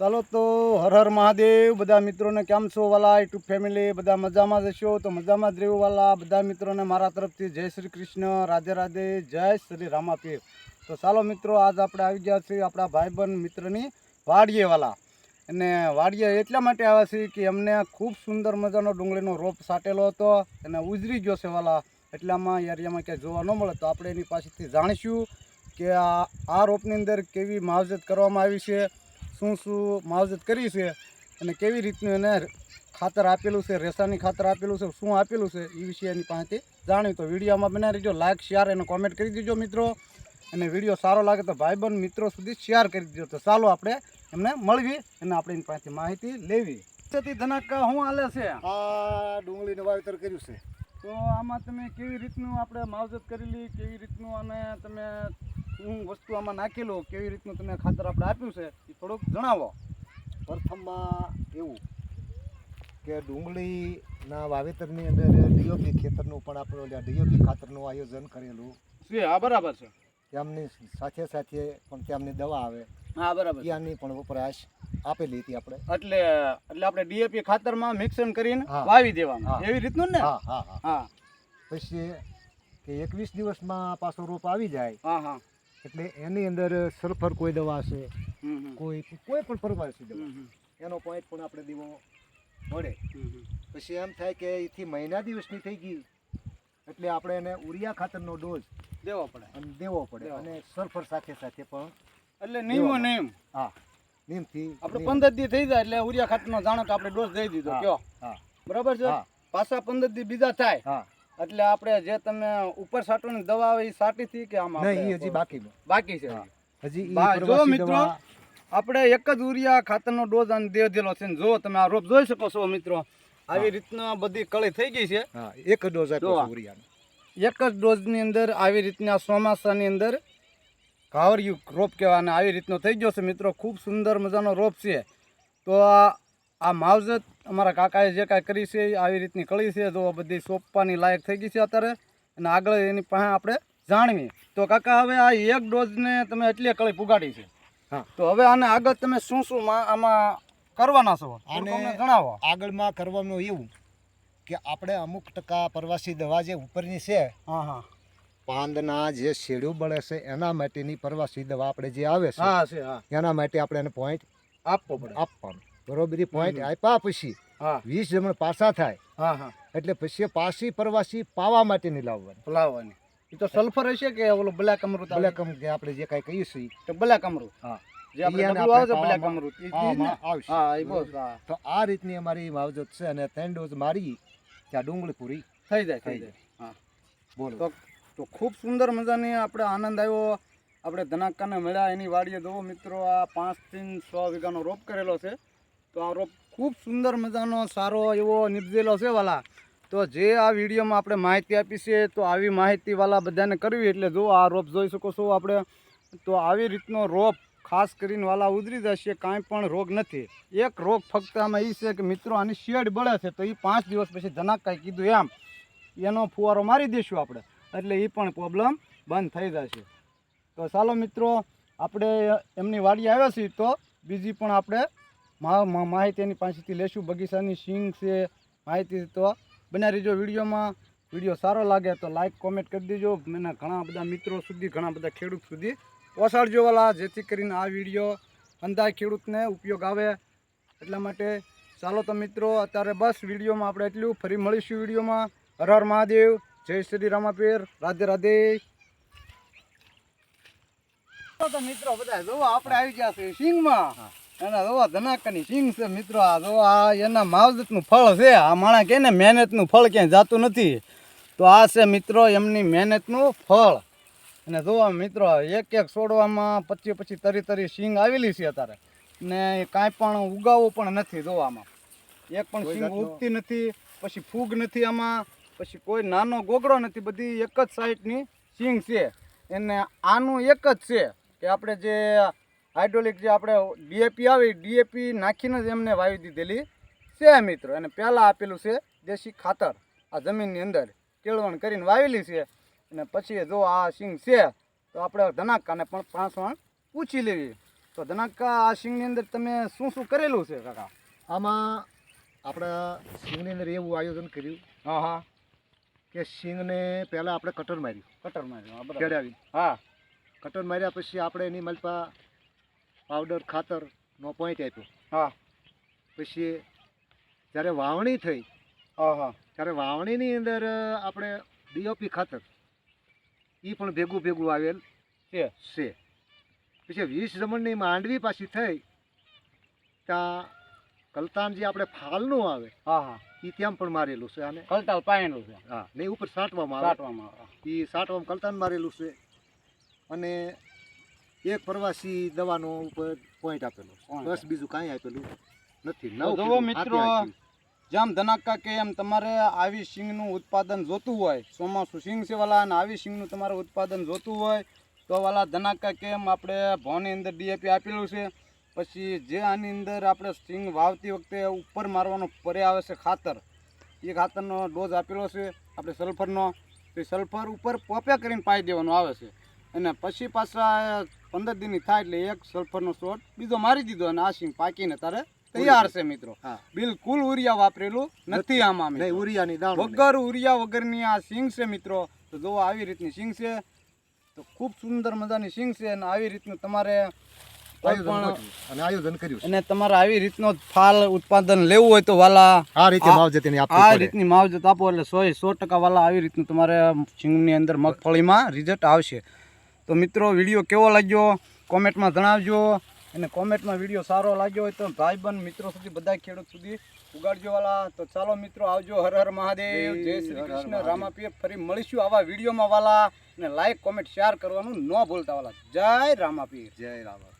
ચાલો તો હર હર મહાદેવ, બધા મિત્રોને કેમ છો વાલા? યુટ્યુબ ફેમિલી બધા મજામાં જ હશો? તો મજામાં જ રહેવું વાલા. બધા મિત્રોને મારા તરફથી જય શ્રી કૃષ્ણ. રાધે રાધે. જય શ્રી રામાપીર. તો ચાલો મિત્રો, આજ આપણે આવી ગયા છીએ આપણા ભાઈબંધ મિત્રની વાડીએ વાલા. અને વાડીએ એટલા માટે આવ્યા છીએ કે અમને ખૂબ સુંદર મજાનો ડુંગળીનો રોપ સાટેલો હતો અને ઉજરી ગયો છે વાલા. એટલામાં એરિયામાં ક્યાંય જોવા ન મળે તો આપણે એની પાસેથી જાણીશું કે આ રોપની અંદર કેવી માવજત કરવામાં આવી છે. શું શું માવજત કરી છે અને કેવી રીતનું એને ખાતર આપેલું છે રેસાની ખાતર આપેલું છે શું આપેલું છે એ વિશે એની પાસેથી જાણ્યું. તો વિડીયોમાં બનાવી દેજો લાઇક શેર અને કોમેન્ટ કરી દેજો મિત્રો. અને વીડિયો સારો લાગે તો ભાઈબંધ મિત્રો સુધી શેર કરી દેજો. તો ચાલો આપણે એમને મળવી અને આપણે એની પાસેથી માહિતી લેવી. ધનાકા શું હાલે છે? આ ડુંગળીનું વાવેતર કર્યું છે. તો આમાં તમે કેવી રીતનું આપણે માવજત કરેલી કેવી રીતનું અને તમે શું વસ્તુ આમાં નાખેલો કેવી રીતનું તમે ખાતર આપણે આપ્યું છે એ થોડુંક જણાવો. પ્રથમમાં એવું કે ડુંગળીના વાવેતરની અંદર ડીઓપી ખેતરનું પણ આપણે ડીઓપી ખાતરનું આયોજન કરેલું. છે હા બરાબર છે. તેમની સાથે સાથે પણ તેમની દવા આવે. હા બરાબર. ત્યાંની પણ વપરાશ આપેલી હતી આપણે. એટલે એટલે આપણે ડીએપી ખાતરમાં મિક્સન કરીને વાવી દેવાનું. એવી રીતનું ને? હા હા હા. હા. પછી કે એકવીસ દિવસમાં પાછો રોપ આવી જાય. હા હા. એટલે એની અંદર સલ્ફર કોઈ દવા છે. કોઈ કોઈ પણ પ્રવાસી દવા. એનો પોઈન્ટ પણ આપણે દેવો મળે. પછી એમ થાય કે એથી મહિના દિવસની થઈ ગઈ. એટલે આપણે એને ઉરિયા ખાતરનો ડોઝ દેવો પડે. અને દેવો પડે અને સલ્ફર સાથે સાથે પણ એટલે નિયમો. નિયમ હા નિયમથી આપણે પંદર દી થઈ જાય એટલે ઉરિયા ખાતરનો જાણો તો આપણે ડોઝ દઈ દીધો. કયો? હા. બરાબર છે? પાછા પંદર દી બીજા થાય. હા. એટલે આપણે જે તમે ઉપર સાટવાની દવા આવે એ સાટી થી કે આમાં નહીં હજી બાકી બાકી છે. હજી જો મિત્રો, આપણે એક જ ઉરિયા ખાતરનો ડોઝ અને દે દેલો છે ને જો તમે આ રોપ જોઈ શકો છો મિત્રો આવી રીતના બધી કળી થઈ ગઈ છે. એક ડોઝ આપ્યો. એક જ ડોઝની અંદર આવી રીતના ચોમાસાની અંદર ઘાવરિયું રોપ કહેવાના આવી રીતનો થઈ ગયો છે મિત્રો ખૂબ સુંદર મજાનો રોપ છે. તો આ આ માવજત અમારા કાકાએ જે કાંઈ કરી છે આવી રીતની કળી છે. તો બધી સોંપવાની લાયક થઈ ગઈ છે અત્યારે અને આગળ એની પાસે આપણે જાણવી. તો કાકા હવે આ એક ડોઝને તમે એટલી કળી પુગાડી છે. હા. તો હવે આને આગળ તમે શું શું આમાં કરવાના છો? આને- જણાવો. આગળમાં કરવાનું એવું કે આપણે અમુક ટકા પ્રવાસી દવા જે ઉપરની છે હા હા. પાંદના જે શેડ્યુ બળે છે એના માટેની પ્રવાસી દવા આપણે જે આવે છે હા એના માટે આપણે એને પોઈન્ટ આપવો પડે. આપવાનું. બરોબર પોઈન્ટ આપ્યા પછી વીસ જમણ પાછા થાય. એટલે પછી પાછી પ્રવાસી પાવા માટેની લાવવાની લાવવાની. એ તો સલ્ફર હશે કે ઓલો બ્લેક અમૃત? બ્લેક કે આપણે જે કાંઈ કહીએ છીએ. તો બ્લેક અમૃત. હા. અમૃત. તો આ રીતની અમારી માવજત છે અને ત્રણ ડોઝ મારી ત્યાં ડુંગળી પૂરી થઈ જાય થઈ જાય. હા. બોલો. તો તો ખૂબ સુંદર મજાની આપણે આનંદ આવ્યો. આપણે ધનાકાને મળ્યા. એની વાડીએ જુઓ મિત્રો આ પાંચથી છ વીઘાનો રોપ કરેલો છે. તો આ રોપ ખૂબ સુંદર મજાનો, સારો એવો નીપજેલો છે વાલા. તો જે આ વિડીયોમાં આપણે માહિતી આપી તો આવી માહિતી વાલા બધાને કરવી એટલે જો આ રોપ જોઈ શકો છો આપણે. તો આવી રીતનો રોપ ખાસ કરીને વાલા ઉતરી જશે, કાંઈ પણ રોગ નથી. એક રોગ ફક્ત આમાં એ છે કે મિત્રો આની શેડ બળે છે, તો એ પાંચ દિવસ પછી ધનાક કાંઈ કીધું એમ. એનો ફુવારો મારી દઈશું આપણે, એટલે એ પણ પ્રોબ્લેમ બંધ થઈ જશે. તો ચાલો મિત્રો, આપણે એમની વાડી આવ્યા છીએ, તો બીજી પણ આપણે માહિતી એની પાસેથી લેશું. બગીચાની સિંગ છે, માહિતી તો બના રહીજો વિડીયોમાં. વીડિયો સારો લાગે તો લાઇક કોમેન્ટ કરી દેજો. મને ઘણા બધા મિત્રો સુધી, ઘણા બધા ખેડૂત સુધી પહોંચાડજો વાલા. જેથી કરીને આ વીડિયો અંદાજ ખેડૂતને ઉપયોગ આવે. એટલા માટે ચાલો તો મિત્રો, અત્યારે બસ વિડીયોમાં આપણે એટલું. ફરી મળીશું વિડીયોમાં. હર હર મહાદેવ. જય શ્રી રામાપીર. રાધે રાધે. તો મિત્રો, બધા જો આપણે આવી ગયા છે સિંગમાં. એના જોવા ધનાકાની સિંગ છે મિત્રો આ જો આ એના માવજતનું ફળ છે. આ માણા કે ને મહેનતનું ફળ ક્યાંય જાતું નથી. તો આ છે મિત્રો એમની મહેનતનું ફળ. અને જોવા મિત્રો એક એક છોડવામાં પછી પછી તરી તરી સિંગ આવેલી છે અત્યારે. ને કાંઈ પણ ઉગાવો પણ નથી જોવામાં. એક પણ સિંગ ઉગતી નથી પછી ફૂગ નથી આમાં પછી કોઈ નાનો ગોગડો નથી બધી એક જ સાઈડની સિંગ છે. એને આનું એક જ છે કે આપણે જે હાઇડ્રોલિક જે આપણે ડીએપી આવી ડીએપી નાખીને જ એમને વાવી દીધેલી છે મિત્રો. અને પહેલાં આપેલું છે દેશી ખાતર. આ જમીનની અંદર કેળવણ કરીને વાવેલી છે. અને પછી જો આ સિંગ છે તો આપણે ધનાકાને પણ પાંચ વાણ પૂછી લેવી. તો ધનાકા આ સિંગની અંદર તમે શું શું કરેલું છે કાકા? આમાં આપણા સિંગની અંદર એવું આયોજન કર્યું હા હા. કે સિંગને પહેલાં આપણે કટર માર્યું. કટર માર્યું બરાબર. હા. કટર માર્યા પછી આપણે એની મલપા પાવડર ખાતરનો પોઈન્ટ આપ્યો. હા. પછી જ્યારે વાવણી થઈ હા હા. ત્યારે વાવણીની અંદર આપણે ડીઓપી ખાતર એ પણ ભેગું ભેગું આવેલ છે. છે. પછી વીસ જમણની માંડવી પાછી થઈ ત્યાં કલતાન જે આપણે ફાલનું આવે હા હા. એ ત્યાં પણ મારેલું છે. અને કલતાલ પાયેલું છે. હા ને ઉપર સાટવામાં આવે. સાટવામાં આવે. એ સાટવામાં કલતાન મારેલું છે. અને એક પ્રવાસી દવાનો ઉપર પોઈન્ટ આપેલો. બસ બીજું કાંઈ આપેલું નથી. નવ મિત્રો, જેમ ધનાકા કે એમ તમારે આવી સિંગનું ઉત્પાદન જોતું હોય ચોમાસું સિંગ છે વાલા અને આવી સિંગનું તમારે ઉત્પાદન જોતું હોય તો વાલા ધનાકા કે એમ આપણે ભોની અંદર ડીએપી આપેલું છે. પછી જે આની અંદર આપણે સિંગ વાવતી વખતે ઉપર મારવાનો પરે આવે છે ખાતર. એ ખાતરનો ડોઝ આપેલો છે આપણે સલ્ફરનો. તો એ સલ્ફર ઉપર પોપે કરીને પાઈ દેવાનો આવે છે. અને પછી પાછા પંદર દિનની થાય એટલે એક સલ્ફરનો શોટ બીજો મારી દીધો અને આ સિંગ પાકીને તારે તૈયાર છે મિત્રો. હા. બિલકુલ ઉરિયા વાપરેલું નથી આમાં નહીં. ઉરિયાની દાળ વગર ઉરિયા વગરની આ સિંગ છે મિત્રો. તો જો આવી રીતની સિંગ છે. તો ખૂબ સુંદર મજાની સિંગ છે અને આવી રીતનું તમારે આયોજન કર્યું. અને તમારે આવી રીતનો ફાલ ઉત્પાદન લેવું હોય તો વાલા આ રીતે માવજત આ રીતની માવજત આપો એટલે સો સો ટકા વાલા આવી રીતનું તમારે સિંગની અંદર મગફળીમાં રિઝલ્ટ આવશે. તો મિત્રો વીડિયો કેવો લાગ્યો? કોમેન્ટમાં જણાવજો. અને કોમેન્ટમાં વીડિયો સારો લાગ્યો હોય તો ભાઈબંધ મિત્રો સુધી બધા ખેડૂત સુધી ઉગાડજો વાલા. તો ચાલો મિત્રો આવજો. હર હર મહાદેવ. જય શ્રી કૃષ્ણ. રામાપીર ફરી મળીશું આવા વિડીયોમાં વાલા. અને લાઈક કોમેન્ટ શેર કરવાનું ન ભૂલતા વાલા. જય રામાપીર. જય રામ